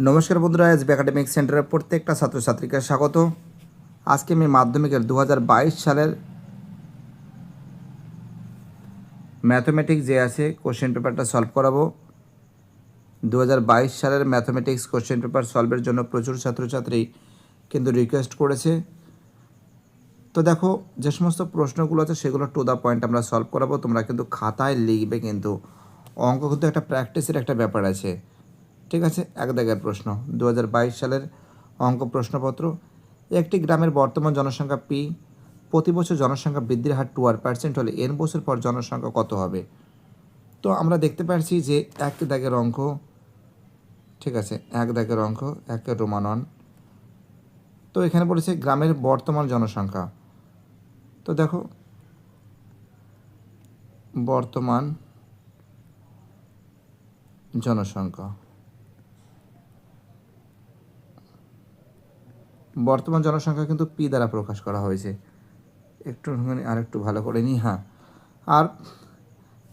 নমস্কার বন্ধুরা S academic সেন্টারের প্রত্যেকটা ছাত্রছাত্রীকে স্বাগত। আজকে আমি মাধ্যমিকের দু হাজার বাইশ সালের ম্যাথমেটিক্স যে আছে কোশ্চেন পেপারটা সলভ করাবো। দু হাজার বাইশ সালের ম্যাথমেটিক্স কোশ্চেন পেপার সলভের জন্য প্রচুর ছাত্রছাত্রী কিন্তু রিকোয়েস্ট করেছে। তো দেখো, যে সমস্ত প্রশ্নগুলো আছে, সেগুলো টু দ্য পয়েন্ট আমরা সলভ করাবো। তোমরা কিন্তু খাতায় লিখবে কিন্তু। অঙ্ক কিন্তু একটা প্র্যাকটিসের একটা ব্যাপার আছে। ঠিক আছে, এক দাগের প্রশ্ন। দু হাজার বাইশ সালের অঙ্ক প্রশ্নপত্র, একটি গ্রামের বর্তমান জনসংখ্যা পি, প্রতি বছর জনসংখ্যা বৃদ্ধির হার টু আর পার্সেন্ট হলে এন বছর পর জনসংখ্যা কত হবে? তো আমরা দেখতে পাচ্ছি যে এক দাগের অঙ্ক, ঠিক আছে, এক দাগের অঙ্ক একের রোমানন তো এখানে বলেছে গ্রামের বর্তমান জনসংখ্যা। তো দেখো, বর্তমান জনসংখ্যা। বর্তমান জনসংখ্যা কিন্তু পি দ্বারা প্রকাশ করা হয়েছে। একটু আর একটু ভালো করে নিই হ্যাঁ। আর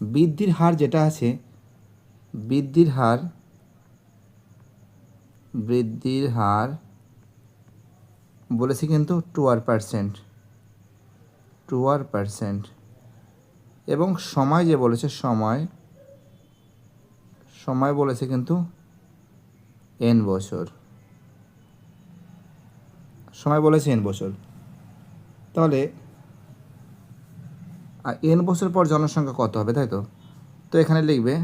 বৃদ্ধির হার যেটা আছে, বৃদ্ধির হার বৃদ্ধির হার বলেছি কিন্তু two R percent. Two R percent. এবং সময় যে বলেছে, সময় সময় বলেছে কিন্তু এন বছর। সময় বলেছে এন বছর। তাহলে এন বছর পর জনসংখ্যা কত হবে, তাই তো? তো এখানে লিখবে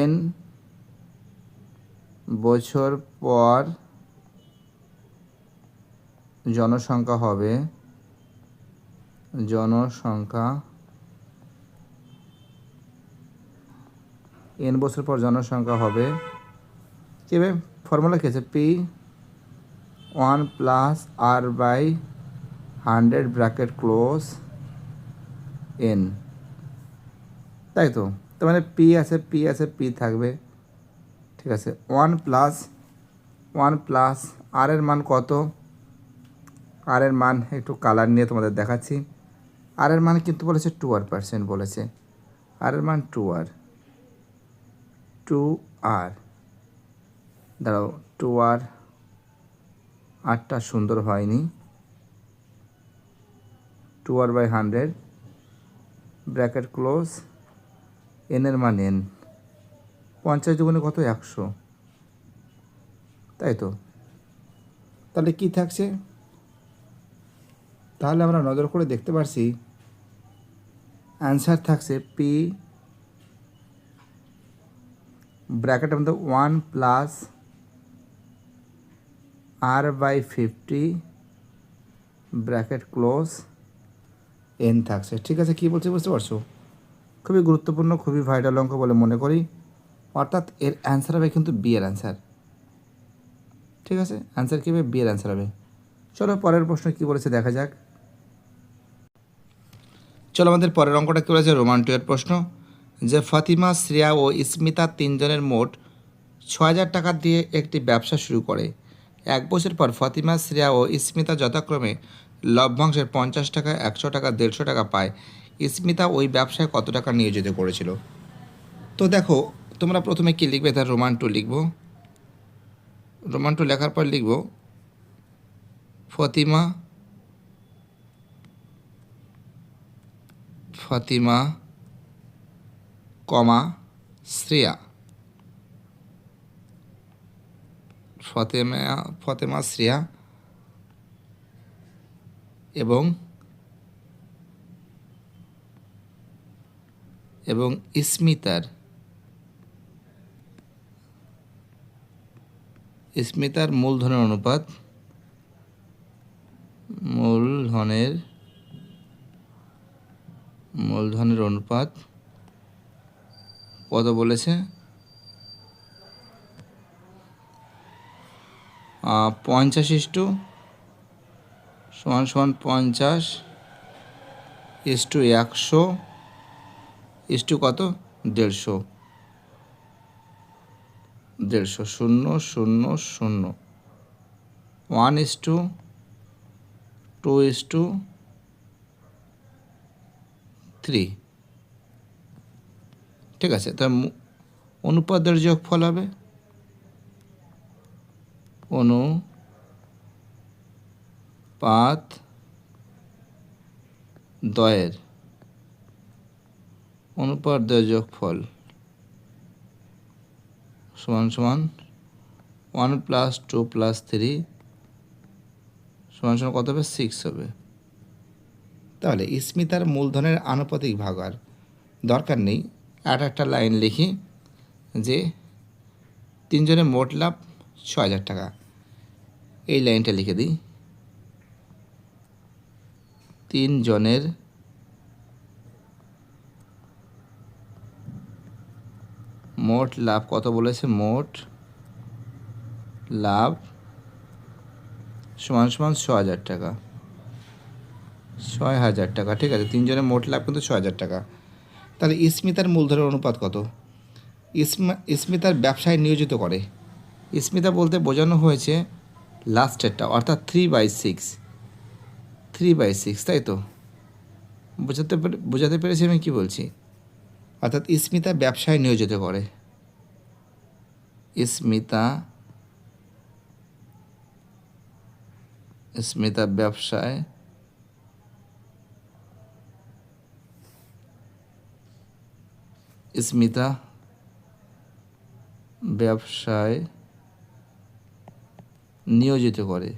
এন বছর পর জনসংখ্যা হবে, জনসংখ্যা এন বছর পর জনসংখ্যা হবে কীভাবে ফর্মুলা কী আছে? P one plus R by hundred bracket close N. তাই তো? তার মানে পি আছে পি আছে, পি থাকবে। ঠিক আছে, one plus one plus R এর মান কত? আর এর মান একটু কালার নিয়ে তোমাদের দেখাচ্ছি। আর এর মান কিন্তু বলেছে টু আর পার্সেন্ট বলেছে। আর এর মান টু আর টু আর দাঁড়াও টু আর আটটা সুন্দর হয়নি। Two R by hundred. Bracket close. এনের মান এন। পঞ্চাশ দুগুণে কত? একশো। তাই তো? তাহলে কি থাকছে? তাহলে আমরা নজর করে দেখতে পারছি, অ্যান্সার থাকছে পি ব্র্যাকেটের মধ্যে one plus R by fifty bracket close N থাকছে। ঠিক আছে, কী বলছি বুঝতে পারছ? খুবই গুরুত্বপূর্ণ, খুবই ভাইটাল অঙ্ক বলে মনে করি। অর্থাৎ এর অ্যান্সার হবে কিন্তু বি অ্যান্সার ঠিক আছে? অ্যান্সার কী হবে? বি অ্যান্সার হবে। চলো পরের প্রশ্ন কী বলেছে দেখা যাক। চলো আমাদের পরের অঙ্কটা কী বলেছে? রোমান টু এর প্রশ্ন। যে ফাতিমা, শ্রেয়া ও ইসমিতা তিনজনের মোট ছ হাজার টাকা দিয়ে একটি ব্যবসা শুরু করে। এক বছর পর ফতিমা, শ্রেয়া ও ইসমিতা যথাক্রমে লভ্যাংশের পঞ্চাশ টাকা, একশো টাকা, দেড়শো টাকা পায়। ইসমিতা ওই ব্যবসায় কত টাকা নিয়োজিত করেছিল? তো দেখো, তোমরা প্রথমে কী লিখবে? তার রোমান টু লিখব। রোমান টু লেখার পর লিখব, ফতিমা ফতিমা, কমা, শ্রেয়া। ফতেমা ফতেমা শ্রেয়া এবং এবং ইস্মিতার ইস্মিতার মূলধনের অনুপাত মূলধনের মূলধনের অনুপাত কত বলেছে? পঞ্চাশ ইস্টু সমান সমান পঞ্চাশ ইস্টু একশো ইস্টু কত? দেড়শো। দেড়শো, শূন্য শূন্য শূন্য। One is to two is to three ঠিক আছে তার অনুপাতের যোগফল হবে? অনুপাত দয়ের। অনুপাত দয়ের যোগফল সমান সমান one plus two plus three সমান সমান কত হবে? সিক্স হবে। তাহলে স্মিতার মূলধনের আনুপাতিক ভাগ আর দরকার নেই। আর একটা লাইন লিখি যে তিনজনের মোট লাভ ছ হাজার টাকা। এই লাইনটা লিখে দিই। তিনজনের মোট লাভ কত বলেছে? মোট লাভ সমান সমান ছ হাজার টাকা। ছয় হাজার টাকা, ঠিক আছে? তিনজনের মোট লাভ কিন্তু ছ হাজার টাকা। তাহলে স্মিতার মূলধনের অনুপাত কত? ইসমা স্মিতার ব্যবসায় নিয়োজিত করে। স্মিতা বলতে বোঝানো হয়েছে লাস্টেরটা অর্থাৎ three by six three by six তাই তো? বোঝাতে বোঝাতে পেরেছি আমি কী বলছি? অর্থাৎ স্মিতা ব্যবসায় নিয়োজিত করে। স্মিতা স্মিতা ব্যবসায় স্মিতা ব্যবসায় নিয়োজিত করে।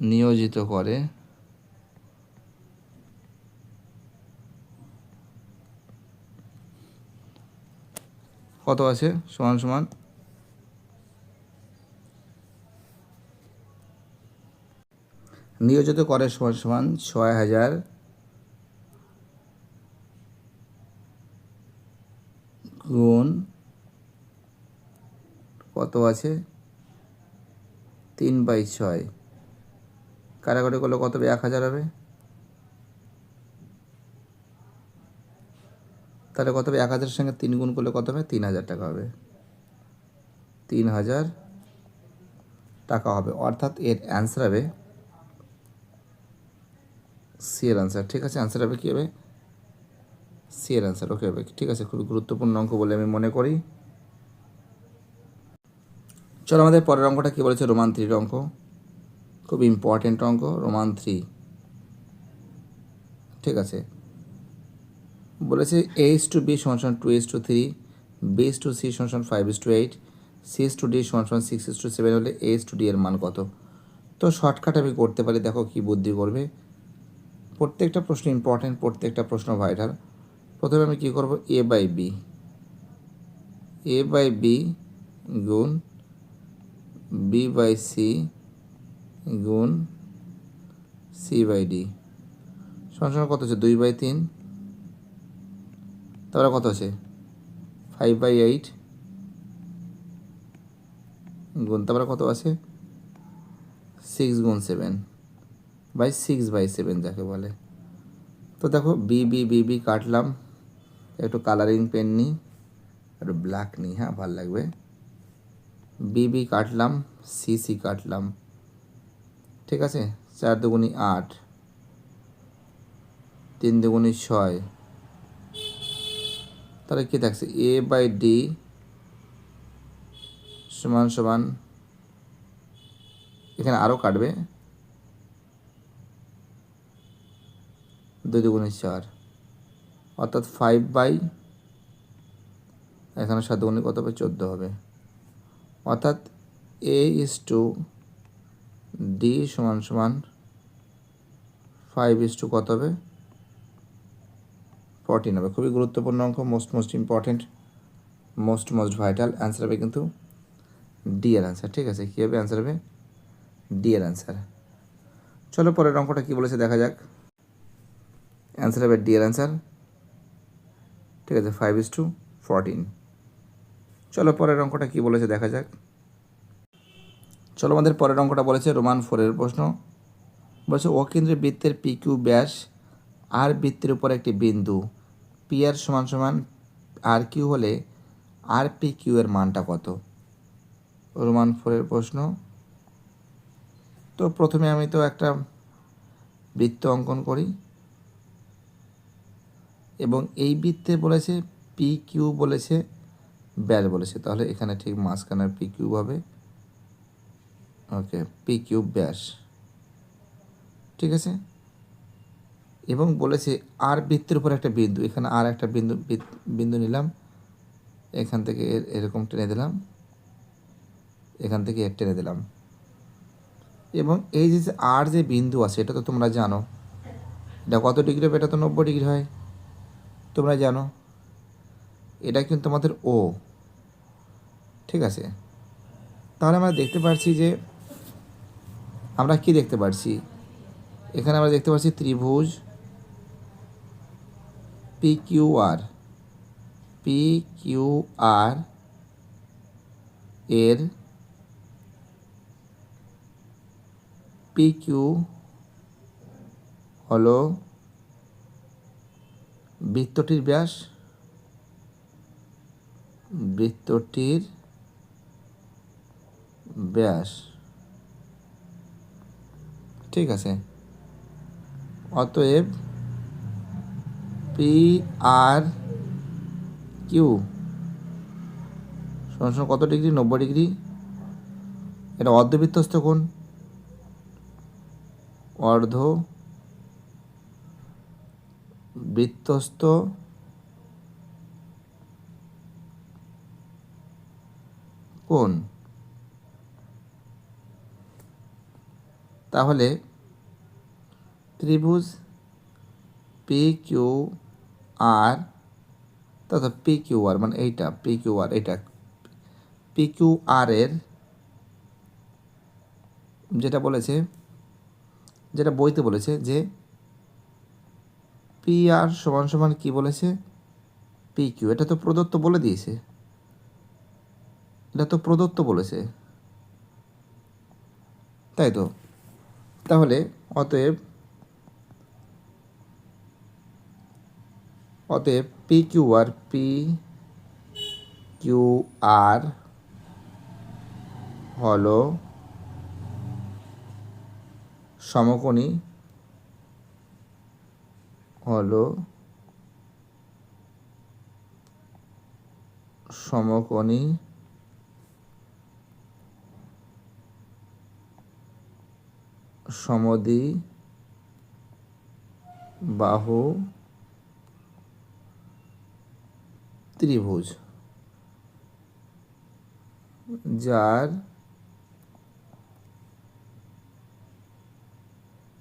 নিয়োজিত করে। কত আছে? সমান সমান। নিয়োজিত করে, সমান সমান, ছয় হাজার। গুণ কত আছে? তিন বাই ছয়। কারাগারি করলে কত এক হাজার হবে। তাহলে কত হবে? এক হাজারের সঙ্গে তিন গুণ করলে কত হবে? তিন হাজার টাকা হবে। তিন হাজার টাকা হবে। অর্থাৎ এর অ্যান্সার হবে সি এর অ্যান্সার ঠিক আছে? অ্যান্সার হবে কী হবে? সি এর অ্যান্সার ওকে হবে ঠিক আছে? খুবই গুরুত্বপূর্ণ অঙ্ক বলে আমি মনে করি। চলো আমাদের পরের অঙ্কটা কী বলেছে? রোমান থ্রির অঙ্ক। খুব ইম্পর্টেন্ট অঙ্ক রোমান থ্রি ঠিক আছে। বলেছে এ ইস টু বি সমান সমান two is to three B is to C সমান সমান five is to eight C to D সমান সমান সিক্স ইস টু সেভেন হলে এ ইস টু ডি এর মান কত? তো শর্টকাট আমি করতে পারি, দেখো কী বুদ্ধি করবে। প্রত্যেকটা প্রশ্ন ইম্পর্টেন্ট প্রত্যেকটা প্রশ্ন ভাইটাল প্রথমে আমি কী করব? A by B A by B গুণ বি বাই সি গুণ সি বাই ডি সমান কত হচ্ছে? দুই বাই তিন। তারপরে কত আছে ফাইভ বাই এইট গুণ, তারপরে কত আছে? সিক্স গুণ seven by six by seven যাকে বলে। তো দেখো বি বি বি বি কাটলাম। একটু কালারিং পেন নিই। একটু ব্ল্যাক নিই হ্যাঁ ভালো লাগবে। বি বি কাটলাম, সি সি কাটলাম। ঠিক আছে? চার দুগুনি আট, তিন দুগুনি ছয়। তাহলে কী থাকছে এ বাই ডি সমান সমান এখানে আরও কাটবে। দুই দুগুণে চার। অর্থাৎ ফাইভ বাই এখানে সাত দুগুণে কত হবে? চোদ্দ হবে। অর্থাৎ এ ইস টু ডি সমান সমান ফাইভ ইস টু কত হবে? ফোরটিন হবে। খুবই গুরুত্বপূর্ণ অঙ্ক most most important most most vital answer হবে কিন্তু ডি এর অ্যান্সার ঠিক আছে? কী হবে? অ্যান্সার হবে ডি এর অ্যান্সার চলো পরের অঙ্কটা কী বলেছে দেখা যাক। অ্যান্সার হবে ডি এর অ্যান্সার ঠিক আছে ফাইভ ইস টু ফোরটিন চলো পরের অঙ্কটা কী বলেছে দেখা যাক। চলো আমাদের পরের অঙ্কটা বলেছে রোমান ফোরের প্রশ্ন। বলছে অকেন্দ্রের বৃত্তের পি কিউ ব্যাস আর বৃত্তের উপর একটি বিন্দু। পি আর সমান সমান আর কিউ হলে আর পি কিউ এর মানটা কত? রোমান ফোরের প্রশ্ন। তো প্রথমে আমি তো একটা বৃত্ত অঙ্কন করি। এবং এই বৃত্তে বলেছে পি কিউ বলেছে ব্যাস বলেছে। তাহলে এখানে ঠিক মাঝখানে পি কিউ হবে। ওকে পি কিউব ব্যাস। ঠিক আছে? এবং বলেছে আর বৃত্তের উপর একটা বিন্দু। এখানে আর একটা বিন্দু বিন্দু নিলাম। এখান থেকে এর- এরকম টেনে দিলাম। এখান থেকে এর টেনে দিলাম। এবং এই যে আর যে বিন্দু আছে, এটা তো তোমরা জানো। এটা কত ডিগ্রি হবে? এটা তো নব্বই ডিগ্রি হয়। তোমরা জানো। এটা কিন্তু আমাদের ও ঠিক আছে? তাহলে আমরা দেখতে পাচ্ছি যে, আমরা কি দেখতে পাচ্ছি এখানে আমরা দেখতে পাচ্ছি ত্রিভুজ P Q R P Q R এর পি কিউ হলো বৃত্তটির ব্যাস, বৃত্তটির ব্যাস। ঠিক আছে। অতএব পি আর কিউ সমান কত ডিগ্রি? নব্বই ডিগ্রি। এটা অর্ধবৃত্তস্থ কোণ। অর্ধ বৃত্তস্থ। কোণ। তাহলে ত্রিভুজ পি কিউ আর তথা পি কিউ আর মানে এইটা পি কিউ আর এইটা পি কিউ আর এর যেটা বলেছে, যেটা বইতে বলেছে যে পি আর সমান সমান কি বলেছে? পি কিউ এটা তো প্রদত্ত বলে দিয়েছে। এটা তো প্রদত্ত বলেছে। তাই তো? তাহলে অতএব অতএব P Q R P Q R হলো সমকোণী হলো সমকোণী সমদ্বি বাহু, ত্রিভুজ, যার,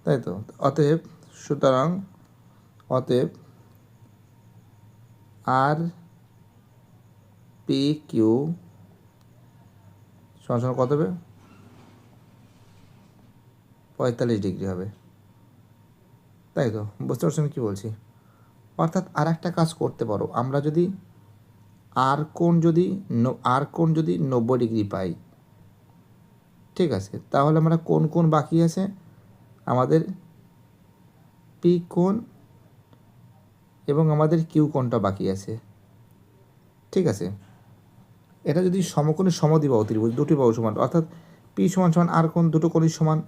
তাই তো? অতএব, সুতরাং, অতএব, আর, পি, কিউ সমান কত হবে? পঁয়তাল্লিশ ডিগ্রি হবে। তাই তো? বুঝতে পারছ আমি কী বলছি? অর্থাৎ আর একটা কাজ করতে পারো। আমরা যদি আর কোণ যদি আর কোণ যদি নব্বই ডিগ্রি পাই, ঠিক আছে? তাহলে আমরা কোন কোন বাকি আছে? আমাদের পি কোণ এবং আমাদের কিউ কোণটা বাকি আছে। ঠিক আছে? এটা যদি সমকোণী সমদ্বিবাহু ত্রিভুজ, দুটি বাহু সমান, অর্থাৎ পি সমান সমান আর কোণ, দুটো কোণই সমান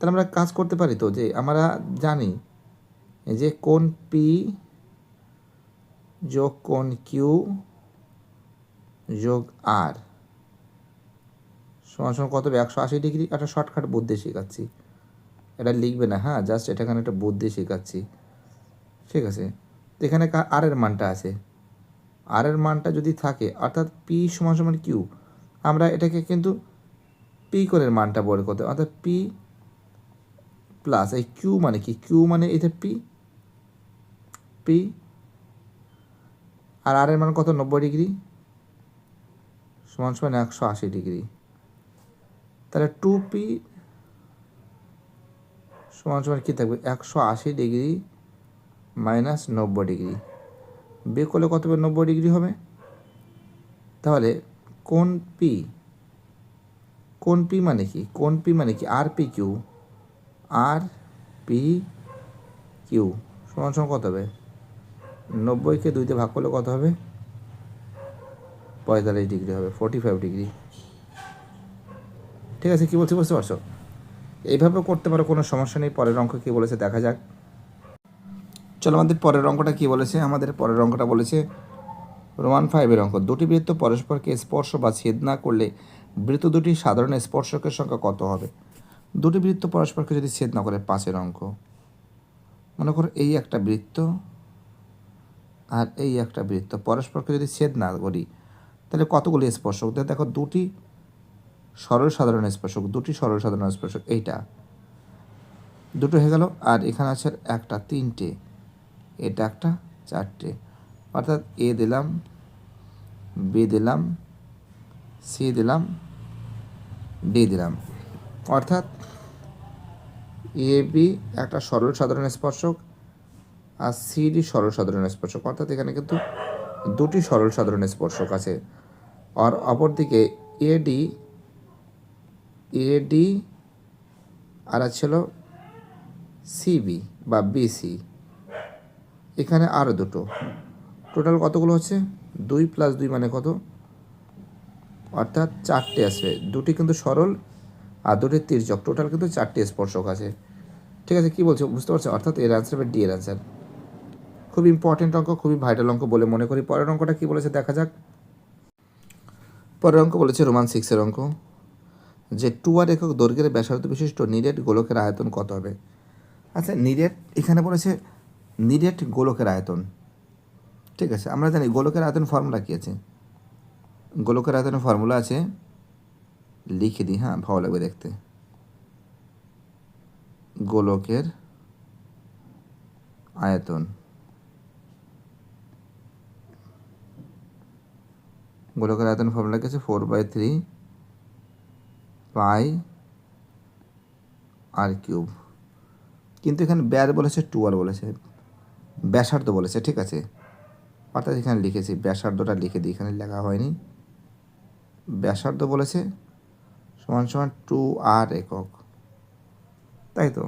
তাহলে আমরা কাজ করতে পারি তো? যে আমরা জানি যে কোন পি যোগ কোন কিউ যোগ আর সমান সমান কত একশো আশি ডিগ্রি? একটা শর্টকাট বুদ্ধি শেখাচ্ছি। এটা লিখবে না হ্যাঁ? জাস্ট এটাখানে একটা বুদ্ধি শেখাচ্ছি। ঠিক আছে? তো এখানে আর এর মানটা আছে। আর এর মানটা যদি থাকে, অর্থাৎ পি সমান সমান কিউ আমরা এটাকে কিন্তু পি কোণের মানটা বড় করতে অর্থাৎ পি প্লাস এই কিউ মানে কি? কিউ মানে এটা পি পি আর আর এর মান কত? নব্বই ডিগ্রি? সমান সমান একশো আশি ডিগ্রি। তাহলে টু পি সমান সমান কী থাকবে? একশো আশি ডিগ্রি মাইনাস নব্বই ডিগ্রি। বিয়োগ করলে কত হবে? নব্বই ডিগ্রি হবে। তাহলে কোন পি কোন পি মানে কি? কোন পি মানে কি? আর P Q R P Q সমান সমান কত হবে? নব্বইকে দুইতে ভাগ করলে কত হবে? পঁয়তাল্লিশ ডিগ্রি হবে ফোর্টি ফাইভ ডিগ্রি। ঠিক আছে, কী বলছি বুঝতে পারছ? এইভাবে করতে পারো, কোনো সমস্যা নেই। পরের অঙ্ক কী বলেছে দেখা যাক। চলো, আমাদের পরের অঙ্কটা কী বলেছে? আমাদের পরের অঙ্কটা বলেছে রোমান ফাইভের অঙ্ক। দুটি বৃত্ত পরস্পরকে স্পর্শ বা ছেদ না করলে বৃত্ত দুটি সাধারণ স্পর্শকের সংখ্যা কত হবে? দুটি বৃত্ত পরস্পরকে যদি ছেদ না করে পাঁচের অঙ্ক, মনে করো এই একটা বৃত্ত আর এই একটা বৃত্ত পরস্পরকে যদি ছেদ না করি, তাহলে কতগুলি স্পর্শক? দেখো দেখো দুটি সরল সাধারণ স্পর্শক, দুটি সরল সাধারণ স্পর্শক, এইটা। দুটো হয়ে গেল আর এখানে আছে একটা, তিনটে। এটা একটা, চারটে। অর্থাৎ এ দিলাম, বি দিলাম, সি দিলাম, ডি দিলাম। অর্থাৎ এ বি একটা সরল সাধারণ স্পর্শক আর সিডি সরল সাধারণ স্পর্শক। অর্থাৎ এখানে কিন্তু দুটি সরল সাধারণ স্পর্শক আছে। আর অপরদিকে এডি এডি আর ছিল সিবি বা বিসি এখানে আরও দুটো। টোটাল কতগুলো হচ্ছে? দুই প্লাস দুই মানে কত? অর্থাৎ চারটে আসবে দুটি কিন্তু সরল আর দুটি তির্যক টোটাল কিন্তু চারটে স্পর্শক আছে। ঠিক আছে, কী বলছো? বুঝতে পারছ? অর্থাৎ এর অ্যান্সার হবে ডি এর অ্যান্সার খুব ইম্পর্টেন্ট অঙ্ক, খুবই ভাইটাল অঙ্ক বলে মনে করি। পরের অঙ্কটা কী বলেছে? দেখা যাক। পরের অঙ্ক বলেছে রোমান সিক্সের অঙ্ক। যে টু আর একক দৈর্ঘ্যের ব্যাসার্ধ বিশিষ্ট নিরেট গোলকের আয়তন কত হবে? আচ্ছা নিরেট এখানে বলেছে নিরেট গোলকের আয়তন। ঠিক আছে, আমরা জানি গোলকের আয়তন ফর্মুলা কী আছে? গোলকের আয়তনের ফর্মুলা আছে লিখে দিই হ্যাঁ ভালো লাগবে দেখতে। গোলকের আয়তন। গোলকের আয়তন ফর্মুলা আছে four by three pi R cube কিন্তু এখানে ব্যার বলেছে টু আর বলেছে। ব্যাসার্ধ বলেছে, ঠিক আছে? অর্থাৎ এখানে লিখেছি, ব্যাসার্ধটা লিখে দিই, এখানে লেখা হয়নি। ব্যাসার্ধ বলেছে সমান সমান টু আর একক। তাই তো?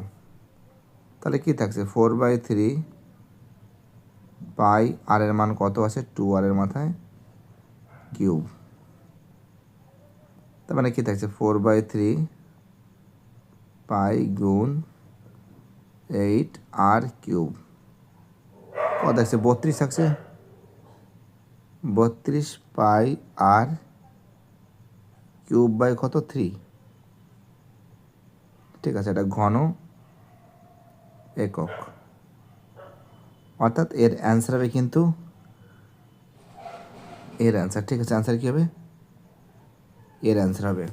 তাহলে কি থাকছে? Four by three pi R এর মান কত আছে? টু আর এর মাথায় কিউব তার মানে কী থাকছে? ফোর বাই থ্রি পাই গুণ এইট আর কিউব কত থাকছে? বত্রিশ থাকছে। বত্রিশ পাই আর কিউব বাই কত? থ্রি। ঠিক আছে, এটা ঘন একক। অর্থাৎ এর অ্যান্সার হবে কিন্তু, এর অ্যান্সার ঠিক আছে অ্যান্সার কী হবে? এর অ্যান্সার হবে।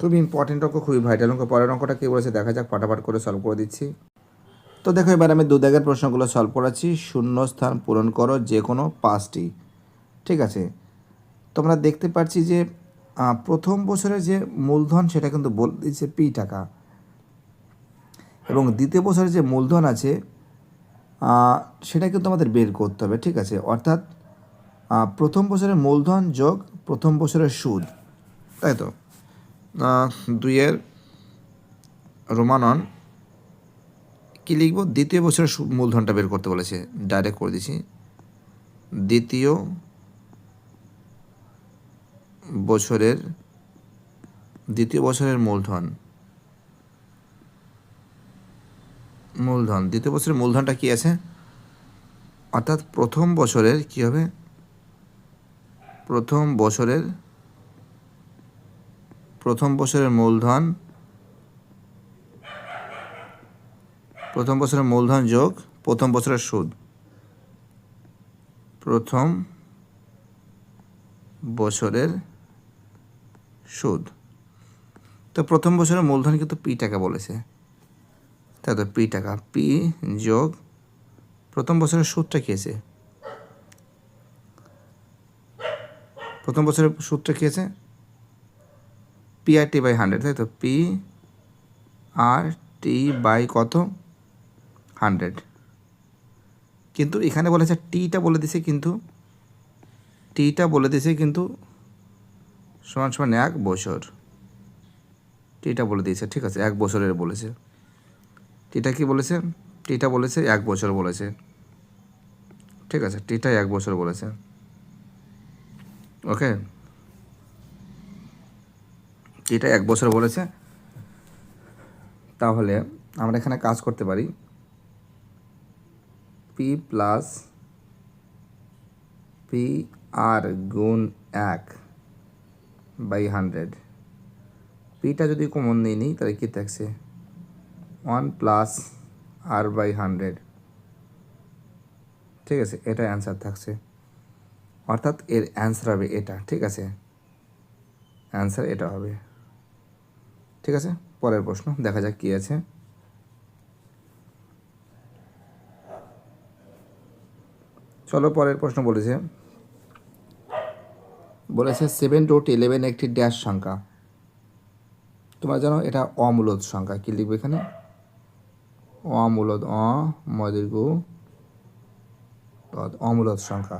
খুবই ইম্পর্টেন্ট অঙ্ক, খুবই ভাইটাল অঙ্ক। পরের অঙ্কটা কী বলেছে? দেখা যাক, ফাটাফাট করে সলভ করে দিচ্ছি। তো দেখো, এবার আমি দু দাগের প্রশ্নগুলো সলভ করাচ্ছি। শূন্য স্থান পূরণ করো যে কোনো পাঁচটি। ঠিক আছে? তোমরা দেখতে পাচ্ছি যে প্রথম বছরের যে মূলধন সেটা কিন্তু বল দিচ্ছে পি টাকা। এবং দ্বিতীয় বছরের যে মূলধন আছে সেটা কিন্তু আমাদের বের করতে হবে, ঠিক আছে? অর্থাৎ প্রথম বছরের মূলধন যোগ প্রথম বছরের সুদ, তাই তো? দুইয়ের রোমানন কী লিখব? দ্বিতীয় বছরের মূলধনটা বের করতে বলেছে, ডাইরেক্ট করে দিছি। দ্বিতীয় বছরের, দ্বিতীয় বছরের মূলধন। মূলধন, দ্বিতীয় বছরের মূলধনটা কি আছে? অর্থাৎ প্রথম বছরের কি হবে? প্রথম বছরের প্রথম বছরের মূলধন, প্রথম বছরের মূলধন যোগ প্রথম বছরের সুদ। প্রথম বছরের সুদ। তো প্রথম বছরের মূলধন কিন্তু পি টাকা বলেছে। তাই তো পি টাকা, পি যোগ প্রথম বছরের সুদটা আছে? প্রথম বছরের সুদটা আছে? P R T by hundred, তাই তো? পি আর টি বাই কত? হান্ড্রেড। কিন্তু এখানে বলেছে টিটা বলে দিছে কিন্তু টিটা বলে দিছে কিন্তু সমান সমান এক বছর। টিটা বলে দিয়েছে, ঠিক আছে, এক বছরের বলেছে। টিটা কি বলেছে? টিটা বলেছে এক বছর বলেছে। ঠিক আছে, টিটা এক বছর বলেছে। ওকে? টিটা এক বছর বলেছে। তাহলে আমরা এখানে কাজ করতে পারি। পি প্লাস পি আর গুণ এক। বাই হান্ড্রেড পিটা যদি কমন নিয়ে নিই, তাহলে কী থাকছে? One plus R by hundred ঠিক আছে, এটা অ্যান্সার থাকছে। অর্থাৎ এর অ্যান্সার হবে এটা, ঠিক আছে? অ্যান্সার এটা হবে। ঠিক আছে? পরের প্রশ্ন, দেখা যাক কী আছে। চলো পরের প্রশ্ন বলেছে। বলেছে সেভেন রুট ইলেভেন একটি ড্যাশ সংখ্যা। তোমরা জানো এটা অমূলদ সংখ্যা, কী লিখবে এখানে? অমূলদ অ মদীর্ঘ অমূলদ সংখ্যা।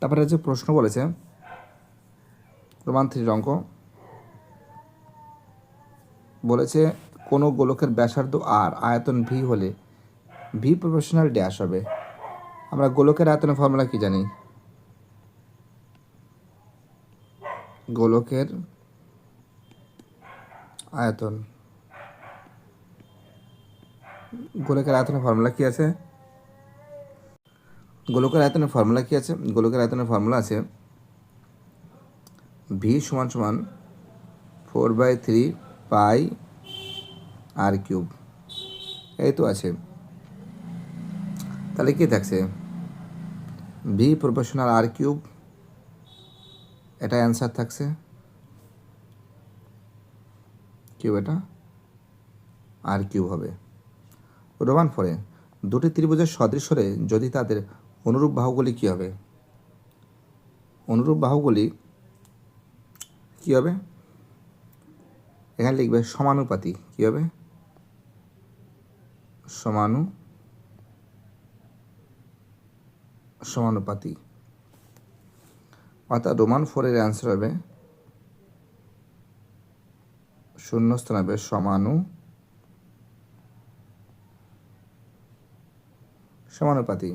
তারপরে যে প্রশ্ন বলেছে প্রমাণ থ্রির অঙ্ক, বলেছে কোনো গোলকের ব্যাসার্ধ আর আয়তন ভি হলে ভি প্রফেশনাল ড্যাশ হবে। আমরা গোলকের আয়তনের ফর্মুলা কি জানি? গোলকের আয়তন। গোলকের আয়তনের ফর্মুলা কি আছে? গোলকের আয়তনের ফর্মুলা কি আছে? গোলকের আয়তনের ফর্মুলা আছে ভি সমান সমান four by three pi R cube এই তো আছে। তাহলে কি থাকছে? ভি প্রফেশনাল আর কিউব এটা অ্যান্সার থাকছে। কিউব এটা? আর কিউব হবে। রোমান ফরে দুটি ত্রিভুজের সদৃশ হলে যদি তাদের অনুরূপ বাহুগুলি কী হবে? অনুরূপ বাহুগুলি কী হবে? এখানে লিখবে সমানুপাতি, কী হবে? সমানু সমানুপাতি। অর্থাৎ রোমান ফোরের অ্যান্সার হবে শূন্যস্থান হবে সমানু সমানুপাতি।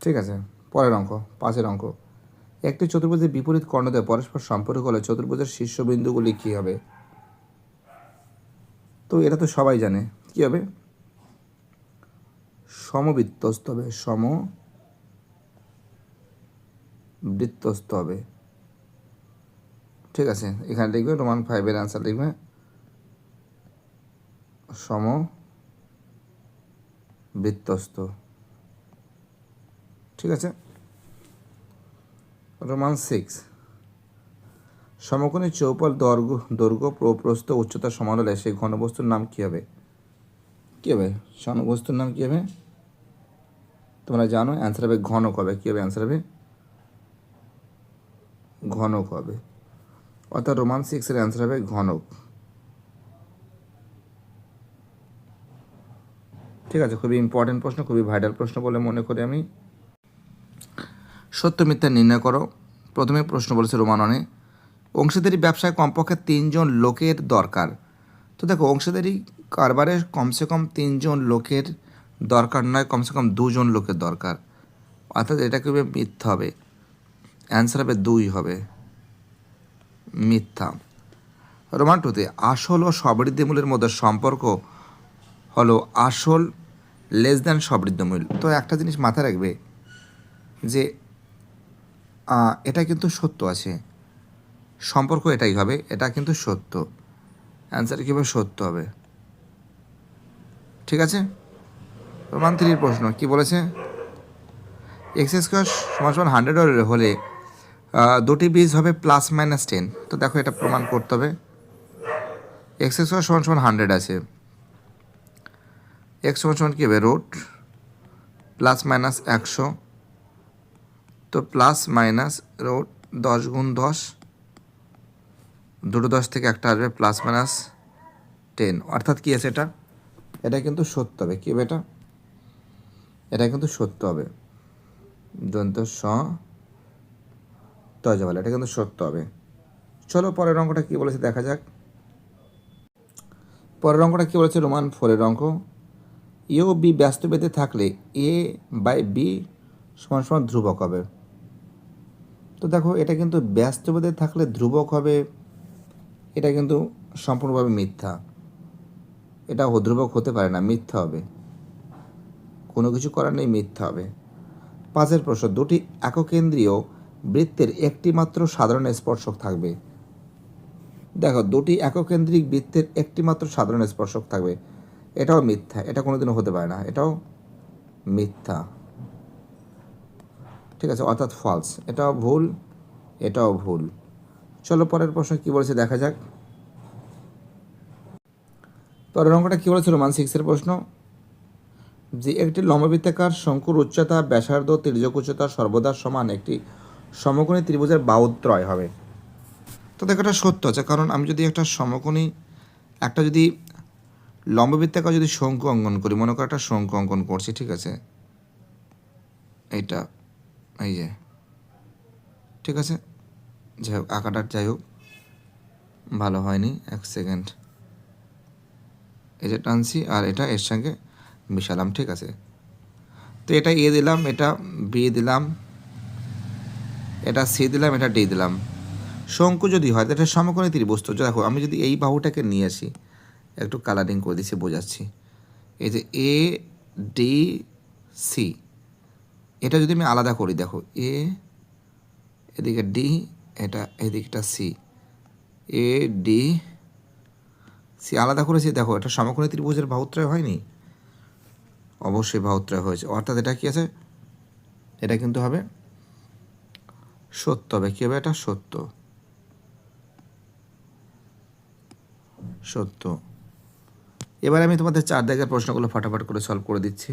ঠিক আছে, পরের অঙ্ক, পাঁচের অঙ্ক। একটি চতুর্ভুজের বিপরীত কর্ণদ্বয় পরস্পর সম্পর্ক হলে চতুর্ভুজের শীর্ষবিন্দুগুলি কী হবে? তো এটা তো সবাই জানে। কী হবে? সমবৃত্তস্ত হবে, সম বৃত্তস্ত হবে। ঠিক আছে, এখানে লিখবে রোমান ফাইভের অ্যান্সার লিখবে, সম বৃত্তস্ত ঠিক আছে? রোমান সিক্স সমকোণী চৌপল দৈর্ঘ্য দৈর্ঘ্য প্র- প্রস্থ উচ্চতা সমান হলে সেই ঘনবস্তুর নাম কী হবে? কী হবে? ঘনবস্তুর নাম কী হবে? তোমরা জানো অ্যান্সার হবে ঘনক হবে। কী হবে? অ্যান্সার হবে ঘনক হবে। অর্থাৎ রোমান সিক্সের অ্যান্সার হবে ঘনক। ঠিক আছে, খুবই ইম্পর্টেন্ট প্রশ্ন, খুবই ভাইটাল প্রশ্ন বলে মনে করি আমি। সত্য, মিথ্যা নির্ণয় করো। প্রথমে প্রশ্ন বলেছে রোমাননে, অংশীদারি ব্যবসায় কমপক্ষে তিনজন লোকের দরকার। তো দেখো, অংশীদারি কারবারে কমসে কম তিনজন লোকের দরকার নয়, কমসে কম দুজন লোকের দরকার। অর্থাৎ এটাকে হবে মিথ্যা হবে। অ্যান্সার হবে দুই হবে। মিথ্যা। রোমান টুতে আসল ও সমৃদ্ধিমূলের মধ্যে সম্পর্ক হলো আসল লেস দ্যান সমৃদ্ধমূল তো একটা জিনিস মাথায় রাখবে যে এটা কিন্তু সত্য আছে। সম্পর্ক এটাই হবে, এটা কিন্তু সত্য। অ্যান্সার কীভাবে সত্য হবে? ঠিক আছে? রোমান থ্রির প্রশ্ন, কি বলেছে? এক্স স্কোয়ার সমান সমান হান্ড্রেড হলে দুটি বীজ হবে প্লাস মাইনাস টেন তো দেখো এটা প্রমাণ করতে হবে। এক্স স্কোয়ার সমান সমান হান্ড্রেড আছে। এক্স সমান সমান কী হবে? রুট প্লাস মাইনাস একশো। তো প্লাস মাইনাস রুট দশ গুণ দশ। দুটো দশ থেকে একটা আসবে প্লাস মাইনাস টেন অর্থাৎ কী আছে এটা? এটা কিন্তু সত্য হবে। কী হবে এটা? এটা কিন্তু সত্য হবে। দন্ত স তজবাল এটা কিন্তু সত্য হবে। চলো পরের অঙ্কটা কী বলেছে দেখা যাক। পরের অঙ্কটা কী বলেছে রোমান? ফোরের অঙ্ক। এ ও বি ব্যস্ত বেঁধে থাকলে এ বাই বি সমান সমান ধ্রুবক হবে। তো দেখো, এটা কিন্তু ব্যস্ত বেঁধে থাকলে ধ্রুবক হবে। এটা কিন্তু সম্পূর্ণভাবে মিথ্যা। এটা হ- ধ্রুবক হতে পারে না, মিথ্যা হবে। কোনো কিছু করার নেই, মিথ্যা হবে। পাঁচের প্রশ্ন, দুটি এককেন্দ্রীয় বৃত্তের একটি মাত্র সাধারণ স্পর্শক থাকবে। দেখো, দুটি এককেন্দ্রিক বৃত্তের একটি মাত্র সাধারণ স্পর্শক থাকবে। এটাও মিথ্যা, এটা কোনোদিনও হতে পারে না, এটাও মিথ্যা। ঠিক আছে, অর্থাৎ ফলস এটাও ভুল এটাও ভুল। চলো পরের প্রশ্ন কি বলেছে দেখা যাক। পরের অঙ্কটা কী বলেছে, রোমান সিক্সের প্রশ্ন? যে একটি লম্ববৃত্তাকার শঙ্কুর উচ্চতা, ব্যাসার্ধ, তির্যক উচ্চতা সর্বদা সমান একটি সমকোণী ত্রিভুজের বাহুত্রয় হবে। তো দেখো, এটা সত্য আছে, কারণ আমি যদি একটা সমকোণী, একটা যদি লম্ববৃত্তাকার যদি শঙ্কু অঙ্কন করি, মনে করো একটা শঙ্কু অঙ্কন করছি, ঠিক আছে? এইটা, এই যে, ঠিক আছে? যাই হোক, আঁকাটা যাই হোক, ভালো হয়নি, এক সেকেন্ড। এই যে টানছি, আর এটা এর সঙ্গে মিশালাম, ঠিক আছে? তো এটা এ দিলাম, এটা বি দিলাম এটা সি দিলাম, এটা ডি দিলাম। শঙ্কু যদি হয়, এটা সমকোণী ত্রিভুজ। তো দেখো, আমি যদি এই বাহুটাকে নিয়ে আসি, একটু কালারিং করে দিচ্ছি, বোঝাচ্ছি। এই যে এ ডি সি এটা যদি আমি আলাদা করি, দেখো এ এদিকে ডি এটা এদিকটা সি এ ডি সি আলাদা করেছি, দেখো, এটা সমকোণী ত্রিভুজের বাহুত্রয় হয়নি? অবশ্যই বাহুত্রয় হয়েছে। অর্থাৎ এটা কি আছে? এটা কিন্তু হবে সত্য হবে কী হবে এটা সত্য। সত্য। এবার আমি তোমাদের চার দাগের প্রশ্নগুলো ফটাফট করে সলভ করে দিচ্ছি।